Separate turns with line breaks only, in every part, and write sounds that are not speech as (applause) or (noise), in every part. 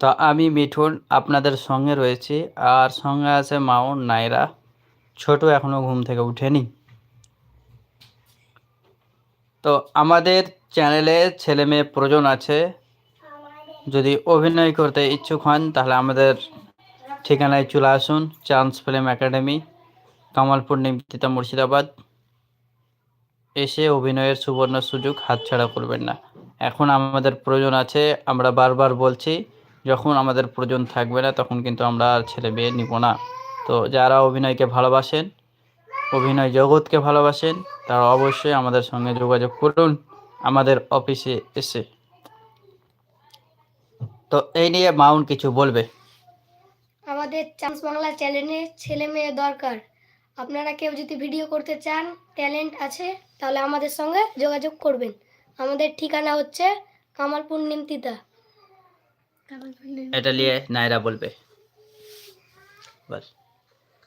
তো আমি মিঠুন আপনাদের সঙ্গে রয়েছি। আর সঙ্গে আছে মাউন নাইরা। ছোট এখনও ঘুম থেকে উঠেনি। তো আমাদের চ্যানেলে ছেলে মেয়ে প্রয়োজন আছে। যদি অভিনয় করতে ইচ্ছুক হন, তাহলে আমাদের ঠিকানায় চলে আসুন। Chance film academy, Kamalpur Nimtita Murshidabad. এসে অভিনয়ের সুবর্ণ সুযোগ হাতছাড়া করবেন না। এখন আমাদের প্রয়োজন আছে, আমরা বারবার বলছি যখন আমাদের প্রয়োজন থাকবে না, তখন কিন্তু আমরা আর ছেলে মেয়ে নিব না। তো যারা অভিনয়কে ভালোবাসেন, অভিনয় জগৎকে ভালোবাসেন, তারা অবশ্যই আমাদের সঙ্গে যোগাযোগ করুন আমাদের অফিসে এসে। তো এই নিয়ে মাউন কিছু বলবে।
আমাদের চান্স বাংলা চ্যানেলে ছেলে মেয়ে দরকার। আপনারা কেউ যদি ভিডিও করতে চান, ট্যালেন্ট আছে, তাহলে আমাদের সঙ্গে যোগাযোগ করবেন। আমাদের ঠিকানা হচ্ছে কামালপুর নিমতিতা।
এটা নিয়ে নাইরা বলবে। বাস।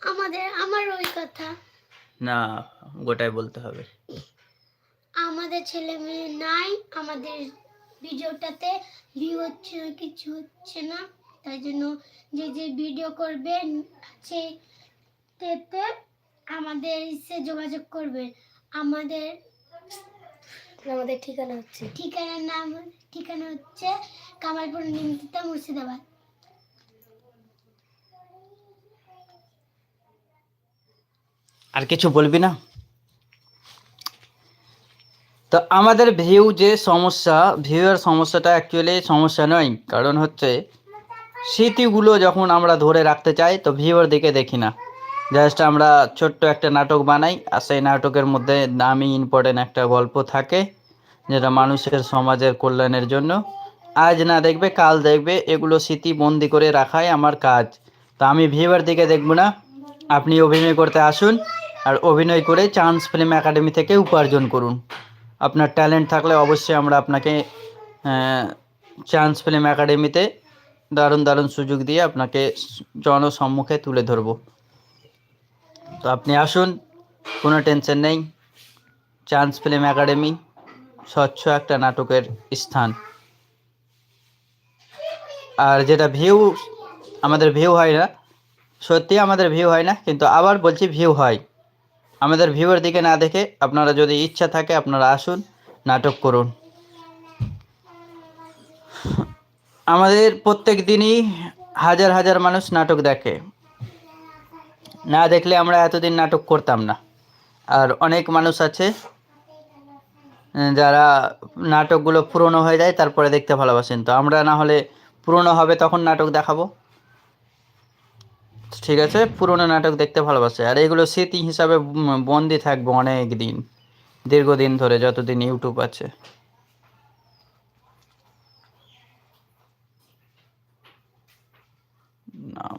আমাদের আমার ওই কথা।
না গোটাই বলতে হবে।
আমাদের ছেলে মেয়ে নাই আমাদের ভিডিওটাতে ভিউ হচ্ছে না কিছু হচ্ছে না। তাই জন্য যে যে ভিডিও করবে সে তেতে আমাদের সে যোগাযোগ করবে। আমাদের আমাদের ঠিকানা হচ্ছে। ঠিকানার নাম ঠিকানা হচ্ছে কামালপুর নিমতিতা মুর্শিদাবাদ।
আর কিছু বলবি না? তো আমাদের ভিউ যে সমস্যা ভিউয়ের সমস্যাটা অ্যাকচুয়ালি সমস্যা নয় কারণ হচ্ছে স্মৃতিগুলো যখন আমরা ধরে রাখতে চাই তো ভিউয়ের দিকে দেখি না। জাস্ট আমরা ছোট্ট একটা নাটক বানাই, আর সেই নাটকের মধ্যে দামি ইম্পর্টেন্ট একটা গল্প থাকে, যেটা মানুষের সমাজের কল্যাণের জন্য। আজ না দেখবে, কাল দেখবে, এগুলো স্মৃতি বন্দি করে রাখাই আমার কাজ। তো আমি ভিউয়ের দিকে দেখব না, আপনি অভিনয় করতে আসুন, আর অভিনয় করে চান্স ফিল্ম একাডেমি থেকে উপার্জন করুন। আপনার ট্যালেন্ট থাকলে অবশ্যই আমরা আপনাকে চান্স ফিল্ম একাডেমিতে দারুণ দারুণ সুযোগ দিয়ে আপনাকে জনসম্মুখে তুলে ধরব। তো আপনি আসুন, কোনো টেনশন নেই। চান্স ফিল্ম একাডেমি, স্বচ্ছ একটা নাটকের স্থান। আর যেটা ভিউ, আমাদের ভিউ হয় না। সত্যি আমাদের ভিউ হয় না, কিন্তু আবার বলছি ভিউ হয়। আমাদের ভিউয়ের দিকে না দেখে আপনারা যদি ইচ্ছা থাকে আপনারা আসুন, নাটক করুন। আমাদের প্রত্যেক দিনই হাজার হাজার মানুষ নাটক দেখে। না দেখলে আমরা এতদিন নাটক করতাম না। আর অনেক মানুষ আছে যারা নাটকগুলো পুরনো হয়ে যায়, তারপরে দেখতে ভালোবাসেন। তো আমরা না হলে পুরনো হবে তখন নাটক দেখাবো। ঠিক আছে, পুরনো নাটক দেখতে ভালোবাসে। আর এগুলো স্মৃতি হিসাবে বন্দি থাকবে অনেক দিন দীর্ঘদিন ধরে যতদিন ইউটিউব আছে। নাম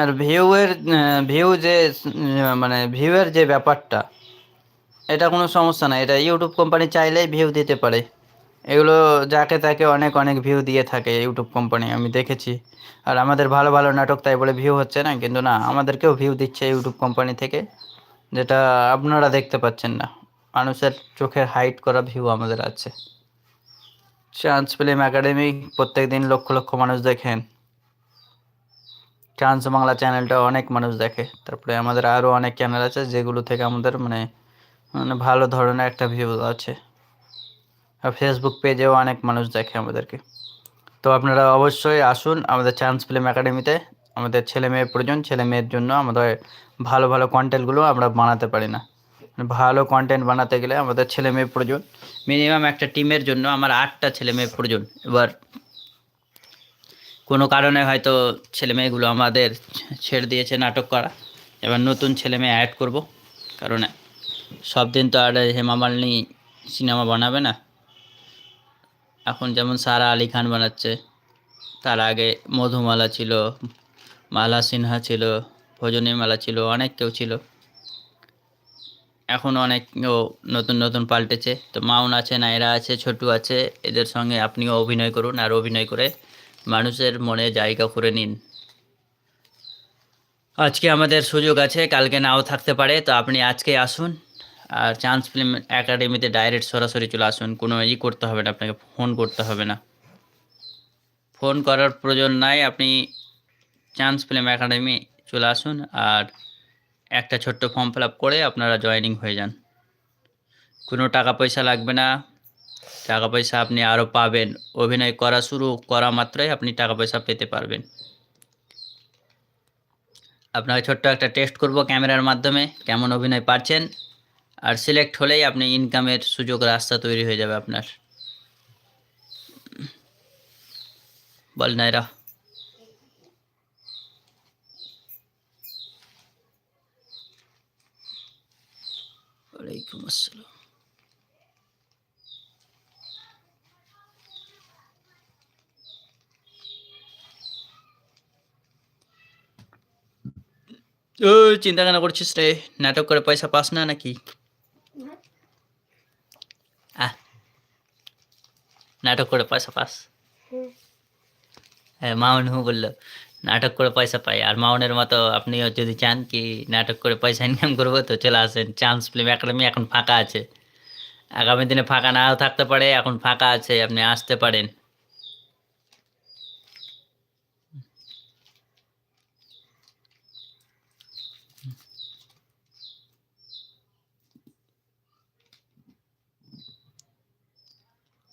আর ভিউয়ের ভিউ যে মানে ভিউয়ের যে ব্যাপারটা, এটা কোনো সমস্যা না এটা ইউটিউব কোম্পানি চাইলেই ভিউ দিতে পারে। এগুলো যাকে তাকে অনেক অনেক ভিউ দিয়ে থাকে ইউটিউব কোম্পানি, আমি দেখেছি। আর আমাদের ভালো ভালো নাটক তাই বলে ভিউ হচ্ছে না, কিন্তু না, আমাদেরকেও ভিউ দিচ্ছে ইউটিউব কোম্পানি থেকে, যেটা আপনারা দেখতে পাচ্ছেন না। মানুষের চোখের হাইট করা ভিউ আমাদের আছে। চান্স ফিল্ম একাডেমি প্রত্যেক দিন লক্ষ লক্ষ মানুষ দেখেন। চান্স বাংলা চ্যানেলটা অনেক মানুষ দেখে। তারপরে আমাদের আরও অনেক চ্যানেল আছে যেগুলো থেকে আমাদের মানে মানে ভালো ধরনের একটা ভিউ আছে। আর ফেসবুক পেজেও অনেক মানুষ দেখে আমাদেরকে। তো আপনারা অবশ্যই আসুন আমাদের চান্স ফিল্ম একাডেমিতে আমাদের ছেলে মেয়ের প্রয়োজন, ছেলে মেয়ের জন্য আমাদের ভালো ভালো কন্টেন্টগুলো আমরা বানাতে পারি না। ভালো কন্টেন্ট বানাতে গেলে আমাদের ছেলে মেয়ে প্রয়োজন। মিনিমাম একটা টিমের জন্য আমার আটটা ছেলে মেয়ে প্রয়োজন। এবার কোনো কারণে হয়তো ছেলে মেয়েগুলো আমাদের ছেড়ে দিয়েছে নাটক করা। এবার নতুন ছেলে মেয়ে অ্যাড করব। কারণ সব দিন তো আর হেমা মালিনী সিনেমা বানাবে না। এখন যেমন সারা আলী খান বানাচ্ছে, তার আগে মধুমালা ছিল, মালা সিনহা ছিল, ভজনী মালা ছিল, অনেক কেউ ছিল। এখন অনেক নতুন নতুন পাল্টেছে। তো মাউন আছে, নায়রা আছে, ছোটু আছে, এদের সঙ্গে আপনিও অভিনয় করুন আর অভিনয় করে মানুষের মনে জায়গা করে নিন। আজকে আমাদের সুযোগ আছে, কালকে নাও থাকতে পারে, তো আপনি আজকে আসুন। আর চান্স ফিল্ম একাডেমিতে ডাইরেক্ট সরাসরি চলে আসুন, কোনো ই করতে হবে না, আপনাকে ফোন করতে হবে না। ফোন করার প্রয়োজন নাই, আপনি চান্স ফিল্ম একাডেমি চলে আসুন, আর একটা ছোট্ট ফর্ম ফিল করে আপনারা জয়েনিং হয়ে যান। কোনো টাকা পয়সা লাগবে না টাকা পয়সা আপনি আরও পাবেন। অভিনয় করা শুরু করা মাত্রই আপনি টাকা পয়সা পেতে পারবেন। আপনাকে ছোট্ট একটা টেস্ট করব ক্যামেরার মাধ্যমে, কেমন অভিনয় পারছেন? আর সিলেক্ট হলেই আপনি ইনকামের সুযোগ রাস্তা তৈরি হয়ে যাবে আপনার। বল নাইরা ওয়ালাইকুম আসসালাম। ও, চিন্তা কেন করছিস রে? নাটক করে পয়সা পাস না নাকি? আহ। নাটক করে পয়সা পাস? হ্যাঁ মাউন হু বলল, নাটক করে পয়সা পাই। আর মাউনের মতো আপনিও যদি চান কি নাটক করে পয়সা ইনকাম করব, তো চলে আসেন। চান্স ফিল্ম একাডেমি এখন ফাঁকা আছে। আগামী দিনে ফাঁকা নাও থাকতে পারে, এখন ফাঁকা আছে, আপনি আসতে পারেন।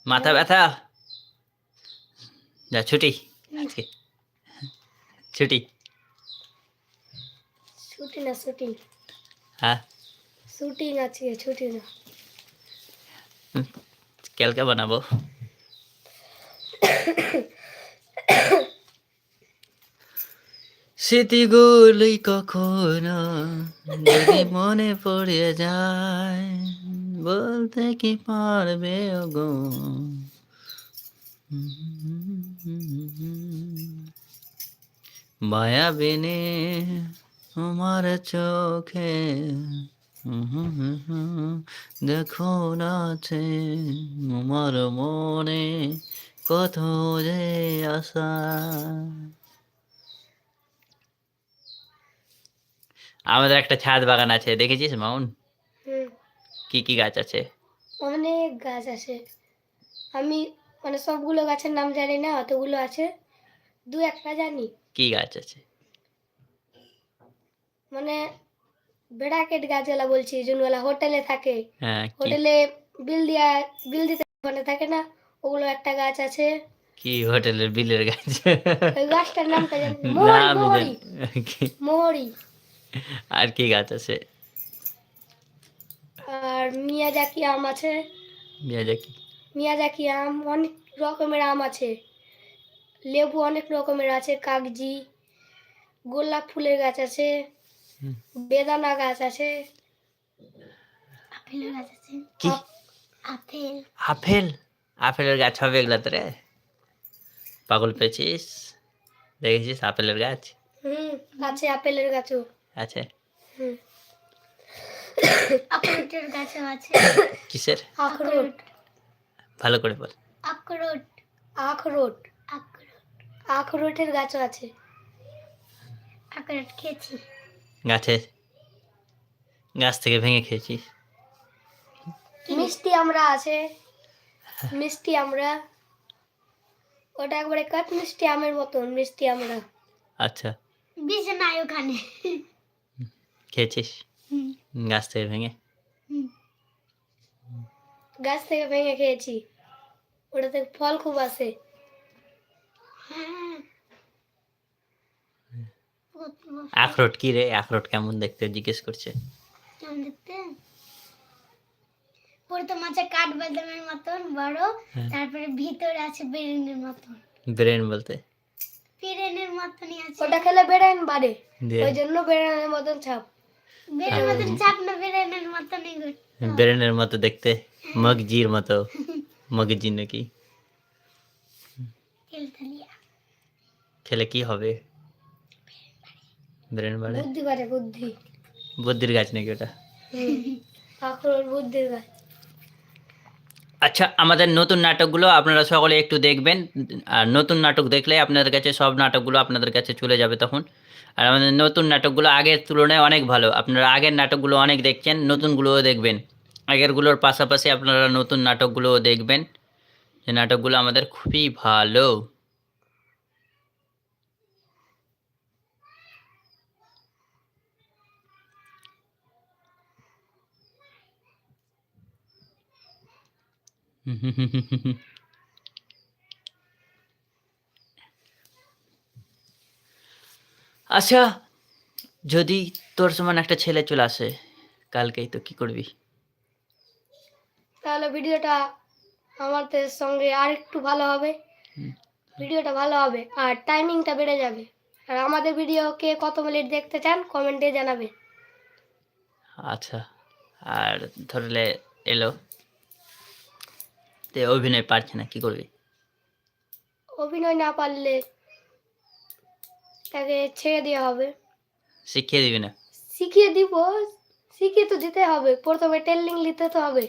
মাথা ব্যথা? যা ছুটি। আজকে। ছুটি।
ছুটি না শুটিং
হ্যাঁ?
শুটিং আছে ছুটি না।
কালকে বানাবো। স্মৃতিগুলি কখনো যদি মনে পড়ে যায় বলতে কি পারবে গো? মায়া বেনে তোমার চোখে দেখো নাচে আমার মনে কত যে আশা। আমাদের একটা ছাদ বাগান আছে, দেখেছিস মাউন
হুম
কি কি গাছ আছে?
অনেক গাছ আছে। আমি মানে সবগুলো গাছের নাম জানি না অতগুলো আছে। দু একটা জানি।
কি গাছ আছে?
মানে বেড়াকেট গাছওয়ালা বলছি জুনওয়ালা হোটেলে থাকে।
হ্যাঁ কি?
হোটেলে বিল দিয়া বিল দিতে ওখানে থাকে না ওগুলো একটা গাছ আছে।
কি হোটেলের বিলের গাছ?
ওই গাছটার নামটা জানি না। মোহরি
জানি- কি-
মোহরি
আর কি গাছ আছে?
আর মিয়াজাকি আম আছে।
মিয়াজাকি
মিয়াজাকি আম অনেক রকমের আম আছে। লেবু অনেক রকমের আছে কাগজি গোলাপ ফুলের গাছ আছে বেদানা গাছ আছে। আপেলের গাছ আছে।
কি?
আপেল।
আপেল? আপেলের গাছ হবে এগুলাতে রে পাগল পেয়েছিস? দেখেছিস আপেলের গাছ?
হুম আছে আপেলের গাছও।
আছে?
হুম। আখরোটের গাছও আছে।
কিসের?
আখরোট।
ভালো করে বল।
আখরোট। আখরোট। আখরোট। আখরোটের গাছও আছে। আখরোট খেয়েছি।
গাছে গাছ থেকে ভেঙে খেয়েছিস?
মিষ্টি আমরা আছে। মিষ্টি আমরা। ওটা একবারে কাঠ মিষ্টি আমের মতন মিষ্টি আমরা।
আচ্ছা।
বিষ নাই ওখানে।
খেয়েছিস? গাছ থেকে ভেঙে।
গাছ থেকে ভেঙে খেয়েছি। ওটাতে ফল খুব আসে
আখরোট কি রে? আখরোট কেমন দেখতে? জিজ্ঞেস করছে।
কেমন দেখতে? প্রথম আছে কাঠ বাদামের মতন বড়
হ্যাঁ।
তারপরে ভিতরে আছে বেরেনের মতন।
ব্রেন বলতে?
বেরেনের মতনই আছে। ওটা খেলে বেরেন বাড়ে। ওই জন্য বেরেনের মতন ছাপ। বেরেনের
মতো দেখতে মগজির মতো। মগজি নাকি? খেলে কি হবে? ব্রেন বাড়ে।
বুদ্ধি বাড়ে বুদ্ধি।
বুদ্ধির গাছ নাকি ওটা?
বুদ্ধির গাছ।
আচ্ছা আমাদের নতুন নাটকগুলো আপনারা সকলে একটু দেখবেন। আর নতুন নাটক দেখলে আপনাদের কাছে সব নাটকগুলো আপনাদের কাছে চলে যাবে তখন। আর আমাদের নতুন নাটকগুলো আগের তুলনায় অনেক ভালো। আপনারা আগের নাটকগুলো অনেক দেখছেন, নতুনগুলোও দেখবেন। আগেরগুলোর পাশাপাশি আপনারা নতুন নাটকগুলোও দেখবেন। যে নাটকগুলো আমাদের খুবই ভালো। (laughs) আচ্ছা যদি তোর সমান একটা ছেলে চলে আসে কালকেই তো কি করবি?
তাহলে ভিডিওটা আমাদের সঙ্গে আর একটু ভালো হবে। ভিডিওটা ভালো হবে আর টাইমিংটা বেড়ে যাবে। আর আমাদের ভিডিও কে কত মিনিট দেখতে চান কমেন্টে জানাবে।
আচ্ছা আর ধরলে এলো। তে অভিনয় পারছে না কি করবি?
অভিনয় না পারলে তাকে ছেড়ে দেওয়া হবে।
শিখিয়ে দিবি না?
শিখিয়ে দিব শিখিয়ে তো দিতে হবে। প্রথমে ট্রেনিং নিতে তো হবে।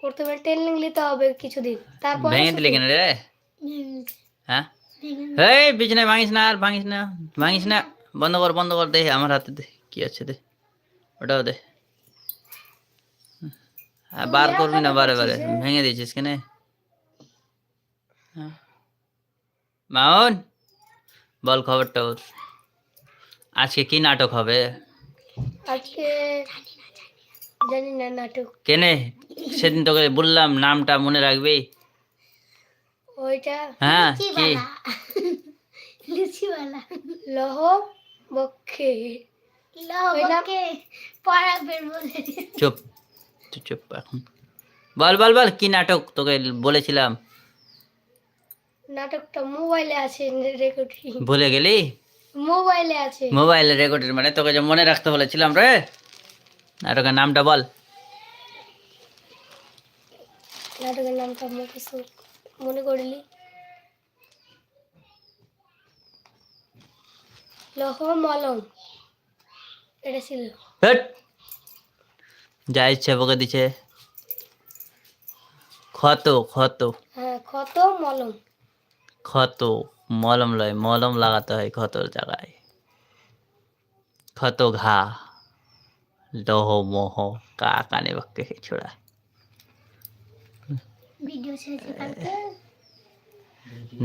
প্রথমে ট্রেনিং নিতে হবে কিছুদিন। তারপর
ভেঙে দিলে কেন রে? হ্যাঁ? এই বিছনায় ভাঙিস না আর ভাঙিস না ভাঙিস না। বন্ধ কর বন্ধ কর দে আমার হাতে দে কি আছে দে ওটাও দে। বার করবি না বারে বারে। ভেঙে দিয়েছিস কেন হ্যাঁ। মাউন বল খবরটা ওর। আজকে কি নাটক হবে?
আজকে জানি না নাটক।
কেনে সেদিন তোকে বললাম নামটা মনে রাখবি।
ওইটা?
হ্যাঁ কি? (laughs)
লুচিওয়ালা। লহ বক্ষে। লহ বক্ষে। পড়াবেন বলে
চুপ। তুই চুপ এখন। বল বল বল কি নাটক তোকে বলেছিলাম?
নাটকটা মোবাইলে আছে রেকর্ডিং।
ভুলে গেলি?
মোবাইলে আছে।
মোবাইলে রেকর্ডের মানে তোকে যে মনে রাখতে বলেছিলাম রে? নাটকের নামটা বল।
নাটকের নামটা মনে করিলি লহ মলম এটা ছিল।
যা ইচ্ছে বকে দিছে। ক্ষত ক্ষত।
হ্যাঁ ক্ষত মলম।
ক্ষত মলম লয় মলম লাগাতে হয় ক্ষতর জায়গায়। ক্ষত ঘা লহ মোহ কা কানে বাক্যে ছোড়া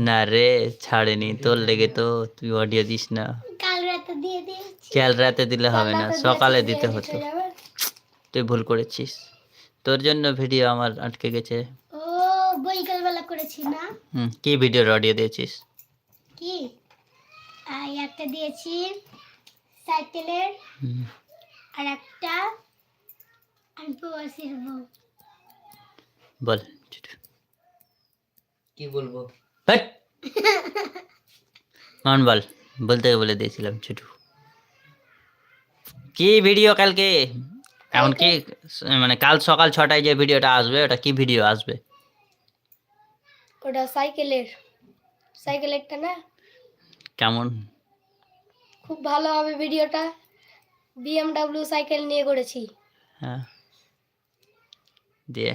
না রে ছাড়েনি। তোর লেগে তো তুই অডিও দিস না।
কাল রাতে দিয়ে
কাল রাতে দিলে হবে না সকালে দিতে হতো। তুই ভুল করেছিস। তোর জন্য ভিডিও আমার আটকে গেছে।
ও বৈকাল বেলা করেছি না?
হুম কি ভিডিওর অডিও দিয়েছিস?
কি? আর একটা দিয়েছি সাইকেলের।
হুম,
আর একটা আর প্রবাসীর বউ।
বল
কি বলব?
হ্যাট। মান বল বলতে বলে দিয়েছিলাম ছোটু কি ভিডিও কালকে? এখন কি মানে কাল সকাল ছটায় যে ভিডিওটা আসবে ওটা কি ভিডিও আসবে?
ওটা সাইকেলের সাইকেলেরটা না?
কেমন?
খুব ভালো হবে ভিডিওটা। বিএমডাব্লিউ সাইকেল নিয়ে করেছি।
হ্যাঁ। দিয়ে?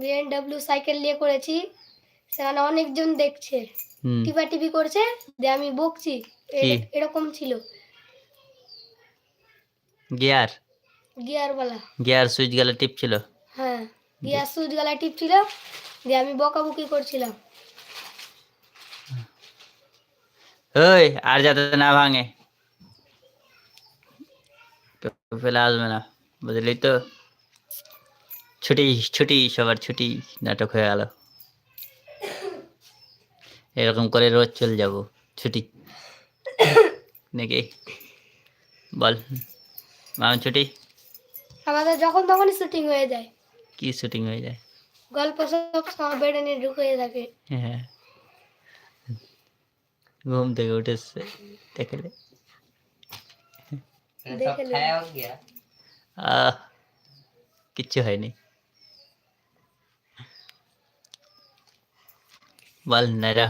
বিএমডাব্লিউ সাইকেল নিয়ে করেছি। সেখানে অনেকজন দেখছে। টিপা টিপি করছে দিয়ে আমি বকছি। এরকম ছিল।
গিয়ার?
গিয়ারওয়ালা।
গিয়ার সুইচ গেলে টিপ ছিল?
হ্যাঁ গিয়ার সুইচ গলা টিপ ছিল দিয়ে আমি বকাবকি করছিলাম।
ওই আর যাতে না ভাঙে। ফেলে আসবে না বুঝলি তো? ছুটি ছুটি সবার ছুটি নাটক হয়ে গেল। এরকম করে রোজ চলে যাব ছুটি। নাকি? বল মাম ছুটি?
আমাদের যখন তখনই শুটিং হয়ে যায়।
কি শুটিং হয়ে যায়?
গল্প সব সময় বেড়ে নিয়ে ঢুকে থাকে।
হ্যাঁ। ঘুম থেকে উঠেছে দেখলে?
নে।
কিচ্ছু হয়নি। বল নারা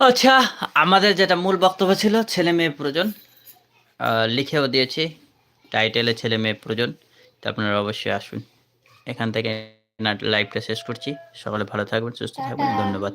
আচ্ছা আমাদের যেটা মূল বক্তব্য ছিল ছেলে মেয়ে প্রয়োজন। লিখেও দিয়েছি টাইটেলে ছেলে মেয়ে প্রয়োজন। তা আপনারা অবশ্যই আসুন। এখান থেকে লাইভটা শেষ করছি। সকলে ভালো থাকবেন সুস্থ থাকবেন। ধন্যবাদ।